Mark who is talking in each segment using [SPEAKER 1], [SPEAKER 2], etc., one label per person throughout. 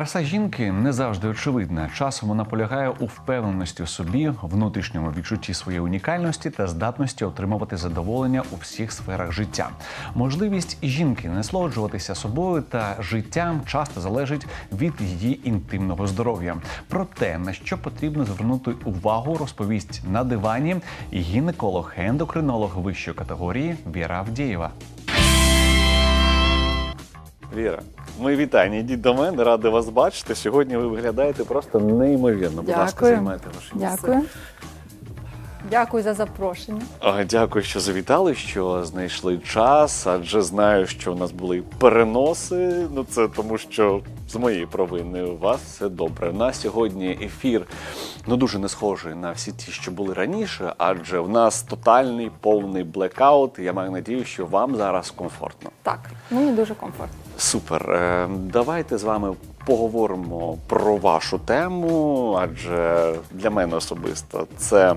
[SPEAKER 1] Краса жінки не завжди очевидна. Часом вона полягає у впевненості в собі, внутрішньому відчутті своєї унікальності та здатності отримувати задоволення у всіх сферах життя. Можливість жінки насолоджуватися собою та життям часто залежить від її інтимного здоров'я. Про те, на що потрібно звернути увагу, розповість на дивані гінеколог, ендокринолог вищої категорії Віра Авдієва. Віра, мої вітання. Йдіть до мене, радий вас бачити. Сьогодні ви виглядаєте просто неймовірно. Будь ласка, займайте ваше місце.
[SPEAKER 2] Дякую. Дякую за запрошення.
[SPEAKER 1] А, Дякую, що завітали, що знайшли час, адже знаю, що у нас були переноси. Ну це тому, що з моєї провини у вас все добре. На сьогодні ефір ну дуже не схожий на всі ті, що були раніше, адже в нас тотальний повний блекаут. Я маю надію, що вам зараз комфортно.
[SPEAKER 2] Так, мені дуже комфортно.
[SPEAKER 1] Супер. Е, Давайте з вами поговоримо про вашу тему, адже для мене особисто це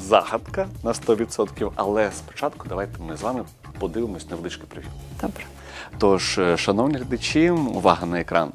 [SPEAKER 1] загадка на 100%. Але спочатку давайте ми з вами подивимось невеличкий прев'ю.
[SPEAKER 2] Добре.
[SPEAKER 1] Тож, е, шановні глядачі, увага на екран.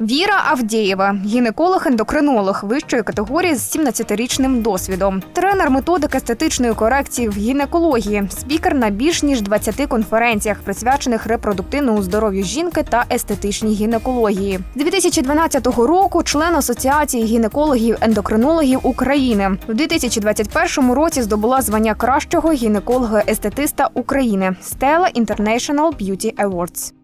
[SPEAKER 3] Віра Авдєєва, гінеколог-ендокринолог вищої категорії з 17-річним досвідом, тренер методик естетичної корекції в гінекології, спікер на більш ніж 20 конференціях, присвячених репродуктивному здоров'ю жінки та естетичній гінекології. З 2012 року член Асоціації гінекологів-ендокринологів України. У 2021 році здобула звання кращого гінеколога-естетиста України Stella International Beauty Awards.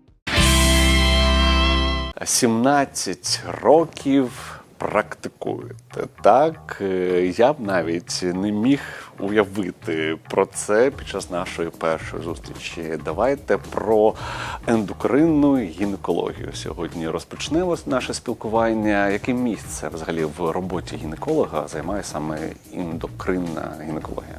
[SPEAKER 1] 17 років практикуєте. Так, Е, я б навіть не міг уявити про це під час нашої першої зустрічі. Давайте про ендокринну гінекологію сьогодні розпочнемо наше спілкування. Яке місце взагалі в роботі гінеколога займає саме ендокринна гінекологія?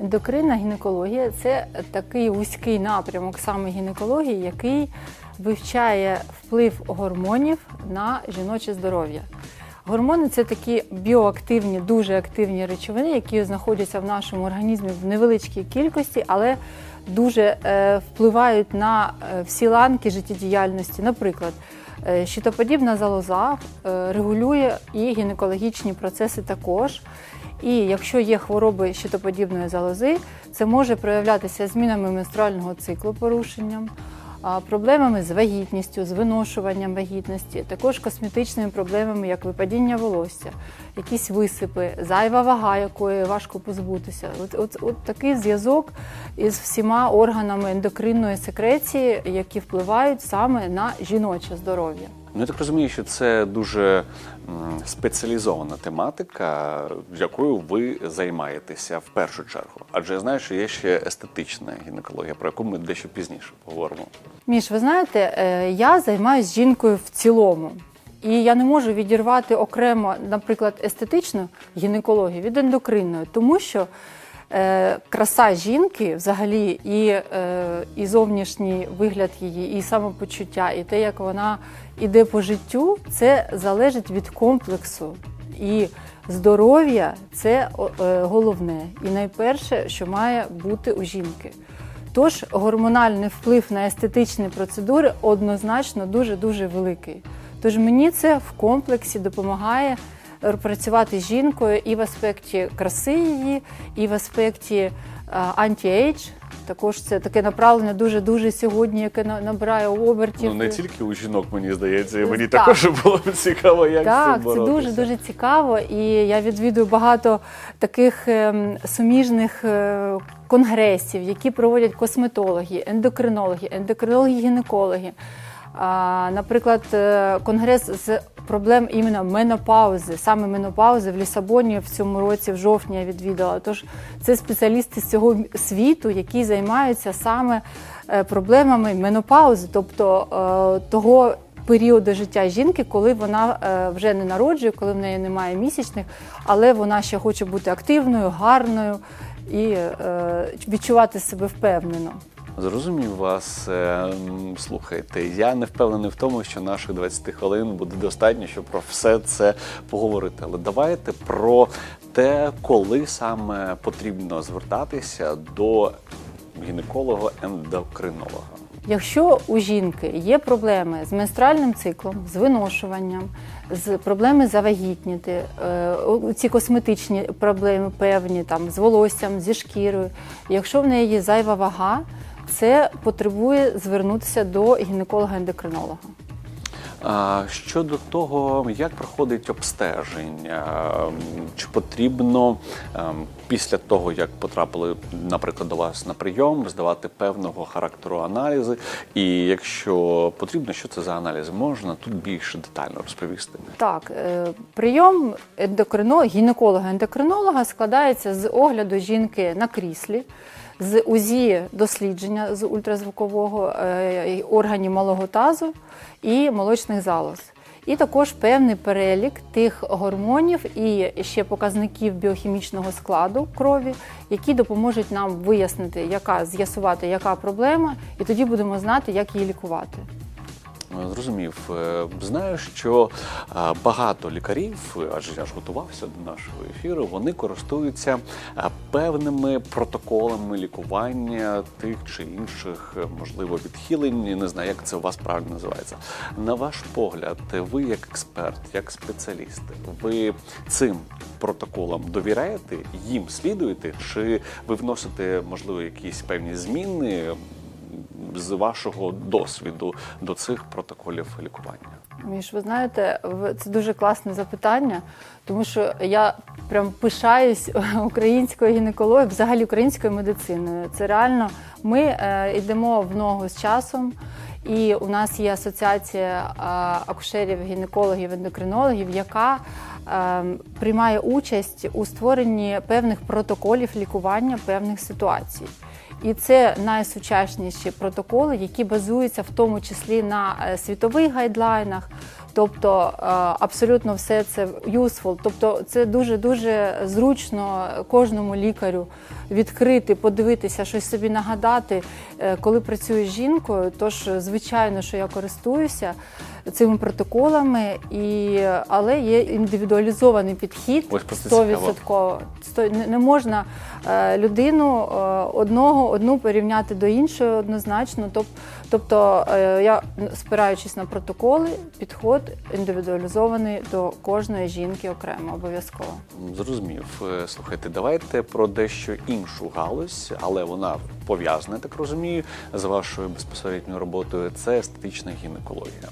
[SPEAKER 2] Ендокринна гінекологія це такий вузький напрямок саме гінекології, який вивчає вплив гормонів на жіноче здоров'я. Гормони це такі біоактивні, дуже активні речовини, які знаходяться в нашому організмі в невеличкій кількості, але дуже е, впливають на е, всі ланки життєдіяльності. Наприклад, е, щитоподібна залоза регулює і гінекологічні процеси також. І якщо є хвороби щитоподібної залози, це може проявлятися змінами менструального циклу, порушенням, проблемами з вагітністю, з виношуванням вагітності, також косметичними проблемами, як випадіння волосся, якісь висипи, зайва вага, якої важко позбутися. От, от, от такий зв'язок із всіма органами ендокринної секреції, які впливають саме на жіноче здоров'я.
[SPEAKER 1] Ну, я так розумію, що це дуже спеціалізована тематика, якою ви займаєтеся в першу чергу. Адже я знаю, що є ще естетична гінекологія, про яку ми дещо пізніше поговоримо.
[SPEAKER 2] Міш, ви знаєте, е, я займаюся жінкою в цілому. І я не можу відірвати окремо, наприклад, естетичну гінекологію від ендокринної, тому що е, краса жінки взагалі і, е, і зовнішній вигляд її, і самопочуття, і те, як вона іде по життю, це залежить від комплексу. І здоров'я це е, головне і найперше, що має бути у жінки. Тож гормональний вплив на естетичні процедури однозначно дуже-дуже великий. Тож мені це в комплексі допомагає е, працювати з жінкою і в аспекті краси її, і в аспекті е, анті-ейдж. Також це таке направлення дуже-дуже сьогодні, яке набирає обертів.
[SPEAKER 1] Ну не тільки у жінок, мені здається, і мені
[SPEAKER 2] Так.
[SPEAKER 1] також було б цікаво, як з
[SPEAKER 2] Так,
[SPEAKER 1] цим
[SPEAKER 2] це дуже дуже цікаво, і я відвідую багато таких ем, суміжних е, конгресів, які проводять косметологи, ендокринологи, ендокринологи-гінекологи. Наприклад, е, конгрес з проблем іменно менопаузи, саме менопаузи в Лісабоні в цьому році, в жовтні я відвідала. Тож це спеціалісти з цього світу, які займаються саме е, проблемами менопаузи, тобто е, того періоду життя жінки, коли вона вже не народжує, коли в неї немає місячних, але вона ще хоче бути активною, гарною і відчувати себе впевнено.
[SPEAKER 1] Зрозумів вас. Е, Слухайте, я не впевнений в тому, що наших 20 хвилин буде достатньо, щоб про все це поговорити. Але давайте про те, коли саме потрібно звертатися до гінеколога-ендокринолога.
[SPEAKER 2] Якщо у жінки є проблеми з менструальним циклом, з виношуванням, з проблеми завагітніти, е, ці косметичні проблеми певні, там, з волоссям, зі шкірою, якщо в неї є зайва вага, це потребує звернутися до гінеколога-ендокринолога.
[SPEAKER 1] Щодо того, як проходить обстеження, чи потрібно ем, після того, як потрапили, наприклад, до вас на прийом, здавати певного характеру аналізи, і якщо потрібно, що це за аналізи, можна тут більше детально розповісти.
[SPEAKER 2] Так, е, прийом ендокрино, гінеколога-ендокринолога складається з огляду жінки на кріслі, з УЗІ дослідження з ультразвукового е, органів малого тазу і молочних залоз. І також певний перелік тих гормонів і ще показників біохімічного складу крові, які допоможуть нам вияснити, яка з'ясувати, яка проблема, і тоді будемо знати, як її лікувати.
[SPEAKER 1] Е, Зрозумів. Е, Знаю, що е, багато лікарів, адже я ж готувався до нашого ефіру, вони користуються певними протоколами лікування тих чи інших, можливо, відхилень. Не знаю, як це у вас правильно називається. На ваш погляд, ви як експерт, як спеціаліст, ви цим протоколам довіряєте, їм слідуєте, чи ви вносите, можливо, якісь певні зміни? З вашого досвіду до цих протоколів лікування?
[SPEAKER 2] Міш, ви знаєте, це дуже класне запитання, тому що я прям пишаюсь українською гінекологією, взагалі українською медициною. Це реально ми е, йдемо в ногу з часом. І у нас є асоціація акушерів, гінекологів, ендокринологів, яка е, приймає участь у створенні певних протоколів лікування певних ситуацій. І це найсучасніші протоколи, які базуються в тому числі на е, світових гайдлайнах. Тобто е, абсолютно все це useful. Тобто це дуже дуже зручно кожному лікарю відкрити, подивитися, щось собі нагадати, е, коли працюю з жінкою. Тож, звичайно, що я користуюся цими протоколами, і, але є індивідуалізований підхід
[SPEAKER 1] Ось
[SPEAKER 2] 100%. Не- можна е, людину одного одну порівняти до іншої однозначно. Тоб- Тобто е, я спираючись на протоколи, підход індивідуалізований до кожної жінки окремо обов'язково.
[SPEAKER 1] Зрозумів. Е, Слухайте, давайте про дещо іншу галузь, але вона пов'язана, так розумію, з вашою безпосередньою роботою. Це естетична гінекологія.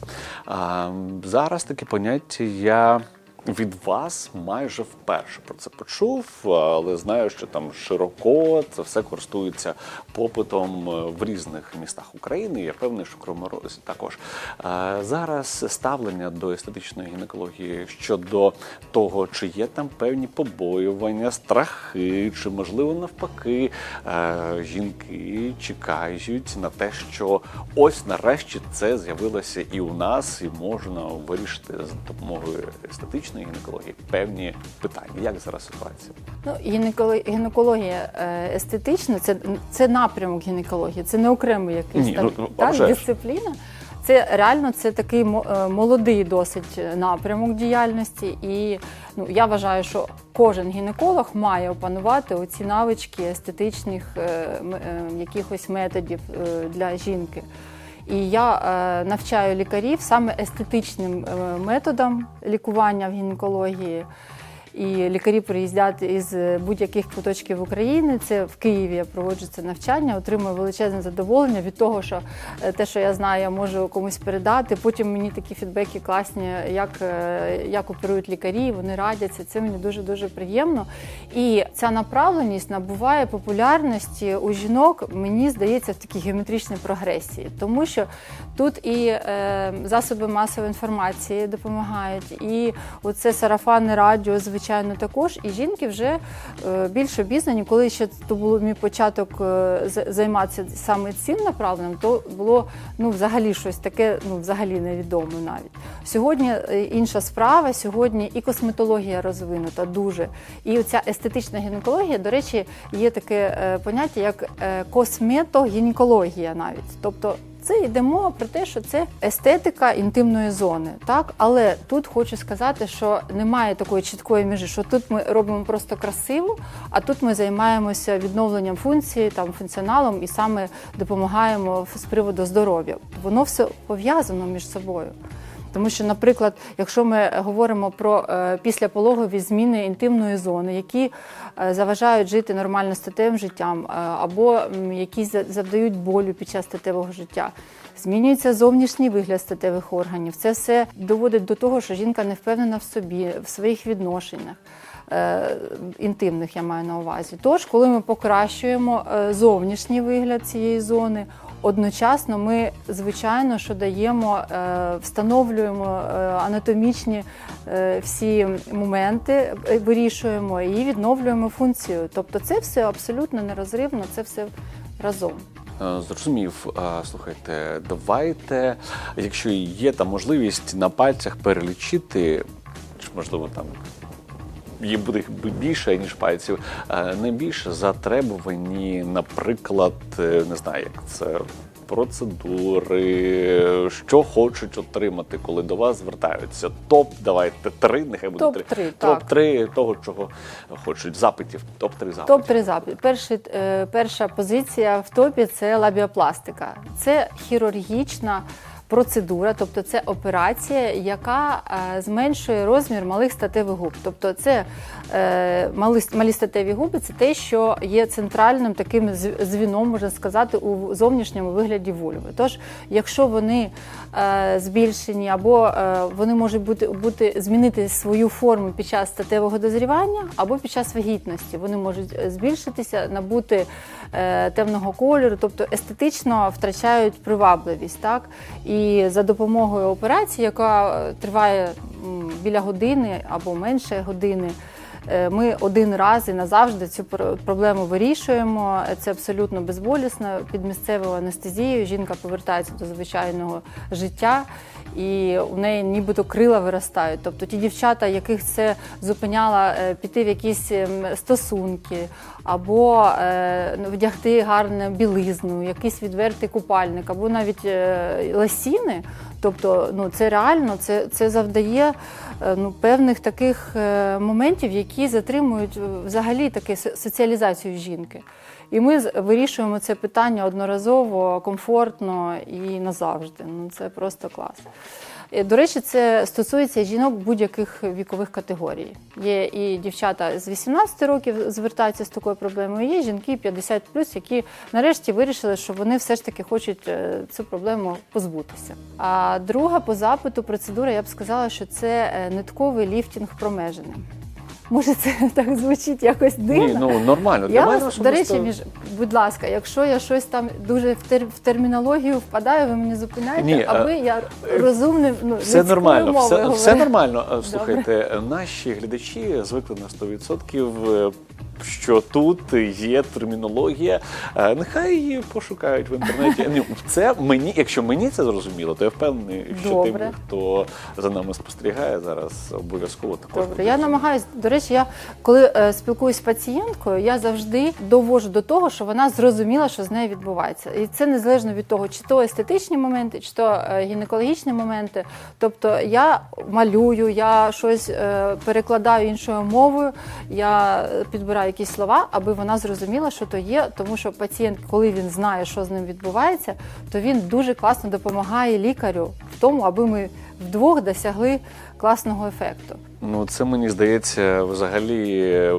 [SPEAKER 1] А, зараз таке поняття я. Від вас майже вперше про це почув, але знаю, що там широко це все користується попитом е, в різних містах України. Я певний, що Кривому також. Е, Зараз ставлення до естетичної гінекології щодо того, чи є там певні побоювання, страхи, чи можливо навпаки е, жінки чекають на те, що ось нарешті це з'явилося і у нас, і можна вирішити з допомогою естетичної гінекології певні питання. Як зараз ситуація?
[SPEAKER 2] Ну, гінеколо- гінекологія е, естетична це, це напрямок гінекології, це не окремий якийсь
[SPEAKER 1] Ні,
[SPEAKER 2] там
[SPEAKER 1] ну, ну,
[SPEAKER 2] так, дисципліна. Це реально це такий е, молодий досить напрямок діяльності. І ну, я вважаю, що кожен гінеколог має опанувати оці навички естетичних е, е, якихось методів е, для жінки. І я е, навчаю лікарів саме естетичним методом методам лікування в гінекології. І лікарі приїздять із будь-яких куточків України. Це в Києві я проводжу це навчання, отримую величезне задоволення від того, що е, те, що я знаю, я можу комусь передати. Потім мені такі фідбеки класні, як, е, як оперують лікарі, вони радяться. Це мені дуже дуже приємно. І ця направленість набуває популярності у жінок, мені здається, в такій геометричній прогресії, тому що тут і е, засоби масової інформації допомагають, і оце сарафанне радіо, звичайно, також. І жінки вже е, більш обізнані. Коли ще то було мій початок е, займатися саме цим направленням, то було ну взагалі щось таке, ну взагалі невідоме навіть. Сьогодні е, інша справа. Сьогодні і косметологія розвинута дуже. І оця естетична гінекологія, до речі, є таке поняття як косметогінекологія навіть. Тобто це йде мова про те, що це естетика інтимної зони. Так, але тут хочу сказати, що немає такої чіткої межі, що тут ми робимо просто красиво, а тут ми займаємося відновленням функції, там функціоналом і саме допомагаємо з приводу здоров'я. Воно все пов'язано між собою. Тому що, наприклад, якщо ми говоримо про е, післяпологові зміни інтимної зони, які е, заважають жити нормально статевим життям, е, або які за- завдають болю під час статевого життя, змінюється зовнішній вигляд статевих органів. Це все доводить до того, що жінка не впевнена в собі, в своїх відношеннях. Інтимних я маю на увазі. Тож, коли ми покращуємо зовнішній вигляд цієї зони, Одночасно ми, звичайно, що даємо, е, встановлюємо е, анатомічні е, всі моменти, вирішуємо і відновлюємо функцію. Тобто це все абсолютно нерозривно, це все разом.
[SPEAKER 1] Зрозумів, слухайте, давайте, якщо є там можливість на пальцях перелічити, чи можливо там їм буде більше, ніж пальців, е, найбільше затребувані, наприклад, е, не знаю, як це. Процедури, що хочуть отримати, коли до вас звертаються. Топ, давайте три, нехай буде
[SPEAKER 2] Топ-три,
[SPEAKER 1] Топ три того, чого хочуть. Запитів. Топ 3 запитів.
[SPEAKER 2] Топ 3 запит. Перший, е, перша позиція в топі це лабіопластика. Це хірургічна процедура, тобто це операція, яка е, зменшує розмір малих статевих губ. Тобто, це е, малі статеві губи це те, що є центральним таким звіном, можна сказати, у зовнішньому вигляді вульви. Тож, якщо вони е, збільшені або вони можуть бути, бути змінити свою форму під час статевого дозрівання або під час вагітності. Вони можуть збільшитися, набути темного кольору, тобто естетично втрачають привабливість. Так? І за допомогою операції, яка е, триває біля години або менше години. е, Ми один раз і назавжди цю проблему вирішуємо. Це абсолютно безболісно. Під місцевою анестезією жінка повертається до звичайного життя, і у неї нібито крила виростають. Тобто ті дівчата, яких це зупиняло е, піти в якісь ем, стосунки, або е, ну, вдягти гарну білизну, якийсь відвертий купальник, або навіть е, ласіни. Тобто, ну це реально, це, це завдає ну, певних таких моментів, які затримують взагалі таке соціалізацію жінки. І ми вирішуємо це питання одноразово, комфортно і назавжди. Ну це просто клас. Е, До речі, це стосується жінок будь-яких вікових категорій. Є і дівчата з 18 років звертаються з такою проблемою. Є жінки 50 які нарешті вирішили, що вони все ж таки хочуть е, цю проблему позбутися. А друга по запиту процедура, я б сказала, що це е, нитковий ліфтінг промежини. Може, це так звучить якось дивно.
[SPEAKER 1] Ні, ну нормально.
[SPEAKER 2] Я вас, до речі, між, будь ласка, якщо я щось там дуже в, тер, в термінологію впадаю, ви мене зупиняєте,
[SPEAKER 1] Ні,
[SPEAKER 2] аби
[SPEAKER 1] е,
[SPEAKER 2] я розумним ну,
[SPEAKER 1] Все нормально,
[SPEAKER 2] мовою
[SPEAKER 1] все,
[SPEAKER 2] говорю.
[SPEAKER 1] все нормально. Слухайте, Слухайте, наші глядачі звикли на 100%, е, що тут є термінологія. Е, Нехай її пошукають в інтернеті. Ні, Це мені, якщо мені це зрозуміло, то я впевнений, що тим, хто за нами спостерігає зараз, обов'язково також.
[SPEAKER 2] Добре,
[SPEAKER 1] буде
[SPEAKER 2] я намагаюся. До речі, я коли е, спілкуюсь з пацієнткою, я завжди довожу до того, що вона зрозуміла, що з нею відбувається. І це незалежно від того, чи то естетичні моменти, чи то е, гінекологічні моменти. Тобто я малюю, я щось е, перекладаю іншою мовою, я підбираю якісь слова, аби вона зрозуміла, що то є, тому що пацієнт, коли він знає, що з ним відбувається, то він дуже класно допомагає лікарю в тому, аби ми вдвох досягли класного ефекту.
[SPEAKER 1] Ну, це мені здається, взагалі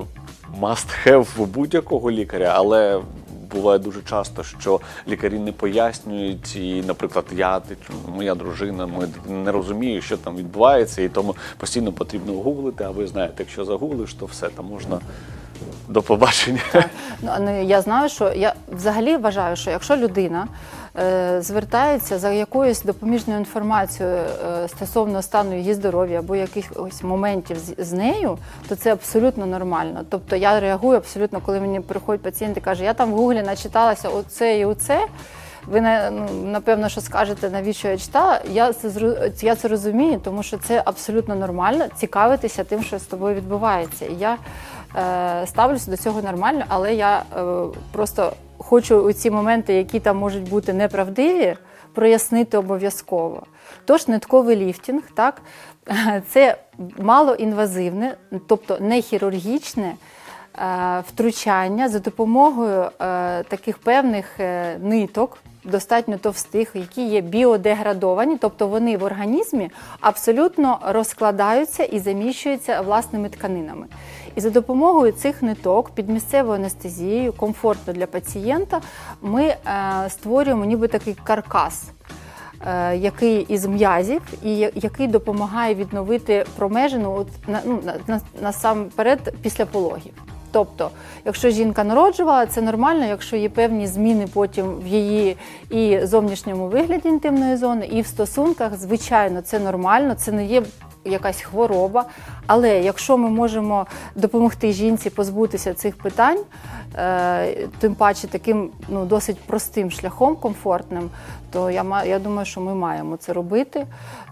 [SPEAKER 1] must have у будь-якого лікаря, але буває дуже часто, що лікарі не пояснюють, і, наприклад, я моя дружина, ми не розуміємо, що там відбувається, і тому постійно потрібно гуглити. А ви знаєте, якщо загуглиш, то все там можна до побачення.
[SPEAKER 2] Ну, ну, я знаю, що я взагалі вважаю, що якщо людина е, звертається за якоюсь допоміжною інформацією е, стосовно стану її здоров'я або якихось моментів з, нею, то це абсолютно нормально. Тобто я реагую абсолютно, коли мені приходять пацієнти і кажуть, я там в гуглі начиталася оце і оце. Ви ну, напевно, що скажете, навіщо я читала. Я це я це розумію, тому що це абсолютно нормально цікавитися тим, що з тобою відбувається. І я ставлюся до цього нормально, але я е, просто хочу у ці моменти, які там можуть бути неправдиві, прояснити обов'язково. Тож нитковий ліфтінг, так, це малоінвазивне, тобто не хірургічне е, втручання за допомогою е, таких певних е, ниток, достатньо товстих, які є біодеградовані, тобто вони в організмі абсолютно розкладаються і заміщуються власними тканинами. І за допомогою цих ниток під місцевою анестезією, комфортно для пацієнта, ми е, створюємо ніби такий каркас. е, Який із м'язів і який допомагає відновити промежину от, на, ну, на, на, насамперед після пологів. Тобто, якщо жінка народжувала, це нормально, якщо є певні зміни потім в її і зовнішньому вигляді інтимної зони, і в стосунках, звичайно, це нормально, це не є якась хвороба. Але якщо ми можемо допомогти жінці позбутися цих питань, е, тим паче таким ну, досить простим шляхом, комфортним, то я, я думаю, що ми маємо це робити.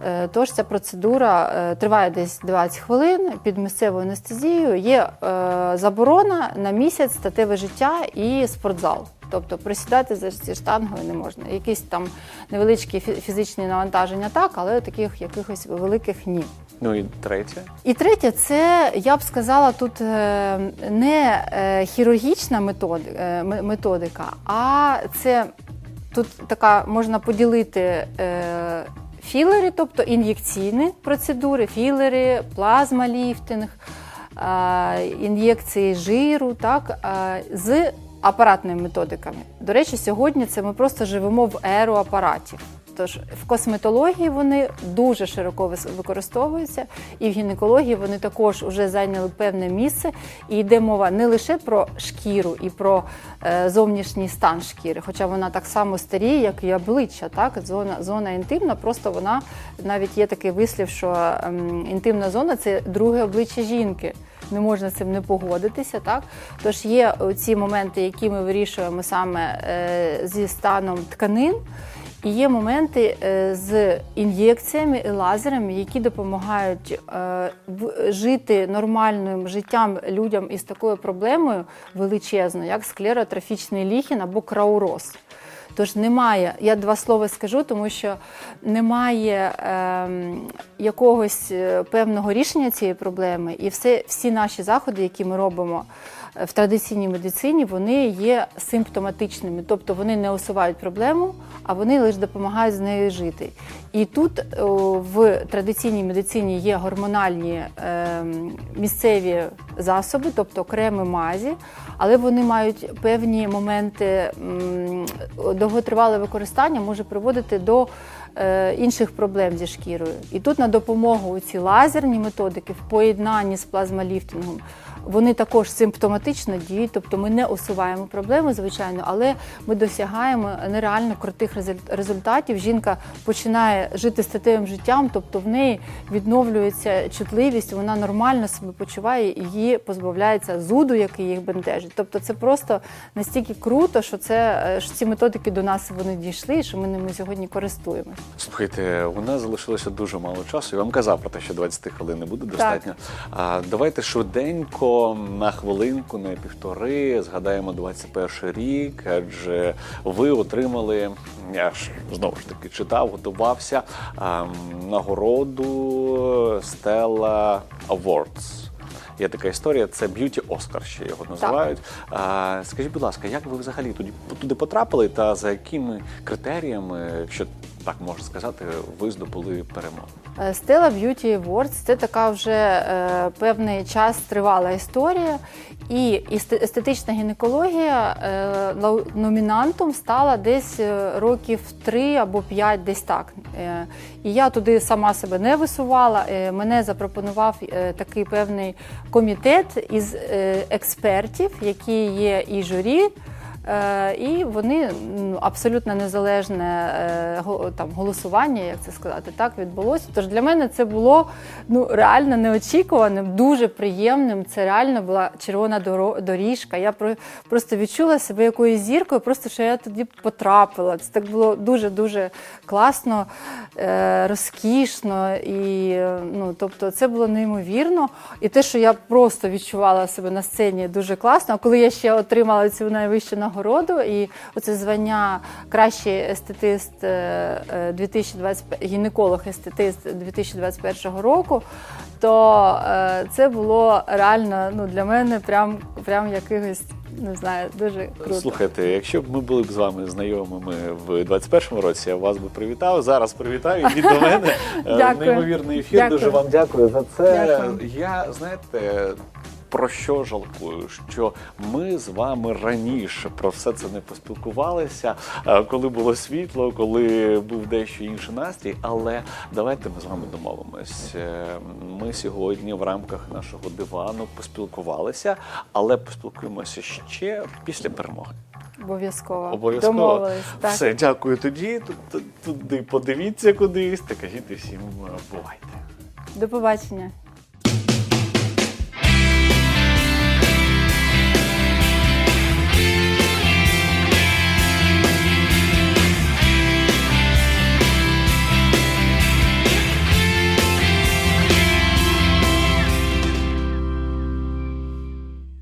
[SPEAKER 2] Е, Тож ця процедура е, триває десь 20 хвилин під місцевою анестезією. Є заборона на місяць статеве життя і спортзал. Тобто присідати за зі штангою не можна. Якісь там невеличкі фі- фізичні навантаження так, але таких якихось великих ні.
[SPEAKER 1] Ну і третє.
[SPEAKER 2] І третє, це я б сказала, тут е, не е, хірургічна е, ме- методика, а це тут така можна поділити філери, тобто ін'єкційні процедури, філери, плазмаліфтинг, ін'єкції жиру, так, з апаратними методиками. До речі, сьогодні це ми просто живемо в еру апаратів. Тож в косметології вони дуже широко використовуються, і в гінекології вони також вже зайняли певне місце. І йде мова не лише про шкіру і про е, зовнішній стан шкіри, хоча вона так само старіє, як і обличчя. Так, зона, зона інтимна, просто вона навіть є такий вислів, що ем, інтимна зона це друге обличчя жінки. Не можна з цим не погодитися, так тож є ці моменти, які ми вирішуємо саме е, зі станом тканин. І є моменти е, з ін'єкціями і лазерами, які допомагають е, жити нормальним життям людям із такою проблемою величезною, як склеротрофічний ліхін або крауроз. Тож немає, я два слова скажу, тому що немає ем, якогось е, певного рішення цієї проблеми, і все, всі наші заходи, які ми робимо в традиційній медицині, вони є симптоматичними, тобто вони не усувають проблему, а вони лише допомагають з нею жити. І тут в традиційній медицині є гормональні ем, місцеві засоби, тобто креми мазі, але вони мають певні моменти довготривале використання може приводити до е, інших проблем зі шкірою. І тут на допомогу ці лазерні методики в поєднанні з плазмаліфтингом. Вони також симптоматично діють, тобто ми не усуваємо проблеми, звичайно, але ми досягаємо нереально крутих результ- результатів. Жінка починає жити статевим життям, тобто в неї відновлюється чутливість, вона нормально себе почуває, і її позбавляється зуду, який їх бентежить. Тобто це просто настільки круто, що це е, що ці методики до нас вони дійшли, і що ми ними сьогодні користуємося.
[SPEAKER 1] Слухайте, у нас залишилося дуже мало часу. Я вам казав про те, що 20 хвилин не буде достатньо. А, давайте швиденько на хвилинку, на півтори згадаємо 21 рік, адже ви отримали. Я ж знову ж таки читав, готувався а, нагороду Stella Awards. Є така історія, це б'юті Оскар, ще його називають. А, скажіть, будь ласка, як ви взагалі туди, туди потрапили та за якими критеріями, якщо так можна сказати, ви здобули перемогу?
[SPEAKER 2] Е, Stella Beauty Awards – це така вже е, певний час тривала історія, і есте- естетична гінекологія е, номінантом стала десь е, років три або п'ять, десь так. Е, і я туди сама себе не висувала. Е, мене запропонував е, такий певний комітет із е, експертів, які є і журі. Е, І вони абсолютно незалежне е, там голосування, як це сказати, так відбулося. Тож для мене це було ну реально неочікуваним, дуже приємним. Це реально була червона доріжка. Я просто відчула себе якоюсь зіркою, просто що я тоді потрапила. Це так було дуже дуже класно, е, розкішно і ну, тобто, це було неймовірно. І те, що я просто відчувала себе на сцені дуже класно. А коли я ще отримала цю найвищу нагороду, нагороду. І оце звання кращий естетист е, е, 2020, гінеколог-естетист 2021 року. То е, це було реально ну, для мене прям, прям якихось, не знаю, дуже круто.
[SPEAKER 1] Слухайте, якщо б ми були б з вами знайомими в 21-му році, я вас би привітав. Зараз привітаю. Йдіть до мене.
[SPEAKER 2] Дякую.
[SPEAKER 1] Неймовірний ефір.
[SPEAKER 2] Дякую.
[SPEAKER 1] Дуже вам дякую за це.
[SPEAKER 2] Дякую.
[SPEAKER 1] Я знаєте. Про що жалкую? Що ми з вами раніше про все це не поспілкувалися, е, коли було світло, коли був дещо інший настрій. Але давайте ми з вами домовимось. Е, Ми сьогодні в рамках нашого дивану поспілкувалися, але поспілкуємося ще після перемоги.
[SPEAKER 2] Обов'язково.
[SPEAKER 1] Обов'язково.
[SPEAKER 2] Домовились. Так.
[SPEAKER 1] Все, дякую тоді. Туди подивіться кудись та кажіть усім е, бувайте.
[SPEAKER 2] До побачення.